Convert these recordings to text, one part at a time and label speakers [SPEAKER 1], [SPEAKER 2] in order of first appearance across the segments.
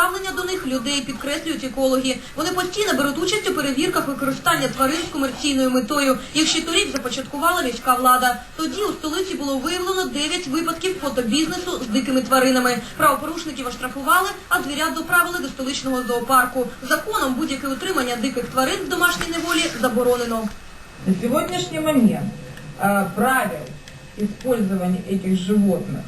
[SPEAKER 1] Ставлення до них людей підкреслюють екологи. Вони постійно беруть участь у перевірках використання тварин з комерційною метою. Їх ще торік започаткувала міська влада. Тоді у столиці було виявлено 9 випадків фотобізнесу з дикими тваринами. Правопорушників оштрафували, а звірят доправили до столичного зоопарку. Законом будь-яке утримання диких тварин в домашній неволі заборонено.
[SPEAKER 2] На сегодняшний момент э, правил использования этих животных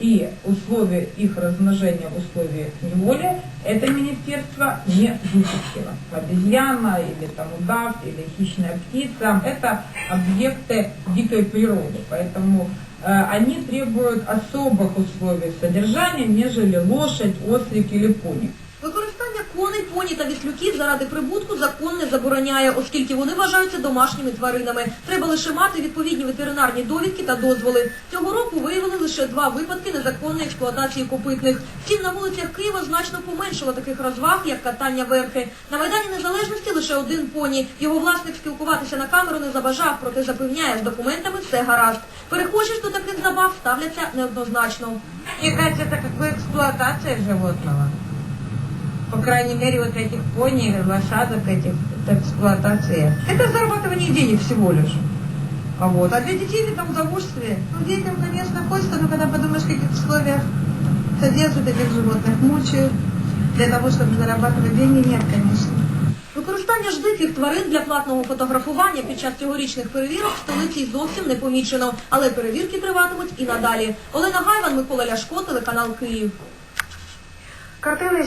[SPEAKER 2] и условия их размножения в условиях неволи это министерство не выпустило. Обезьяна или там удав или хищная птица это объекты дикой природы, поэтому э, они требуют особых условий содержания, нежели лошадь, ослик или пони.
[SPEAKER 1] Використання коней, поні та віслюків заради прибутку закон не забороняє, оскільки вони вважаються домашніми тваринами. Треба лише мати відповідні ветеринарні довідки та дозволи. Цього року виявили лише два випадки незаконної експлуатації копитних. Втім, на вулицях Києва значно поменшало таких розваг, як катання верхи. На Майдані Незалежності лише один поні. Його власник спілкуватися на камеру не забажав, проте запевняє, з документами все гаразд. Перехожі ж до таких забав ставляться неоднозначно.
[SPEAKER 3] Мне кажется, это как бы эксплуатация животного. По крайней мере, вот этих пони, лошадок этих, это эксплуатация.
[SPEAKER 1] Это зарабатывание денег всего лишь. А вот. А для детей это удовольствие.
[SPEAKER 3] Ну, детям, конечно, хочется, но когда подумаешь, в каких условиях содержат этих животных, мучают, для того, чтобы зарабатывать деньги, нет, конечно.
[SPEAKER 1] Використання ж диких тварин для платного фотографування під час цьогорічних перевірок в столиці зовсім не помічено, але перевірки триватимуть і надалі. Олена Гайван, Микола Ляшко, телеканал Київ.
[SPEAKER 3] Картины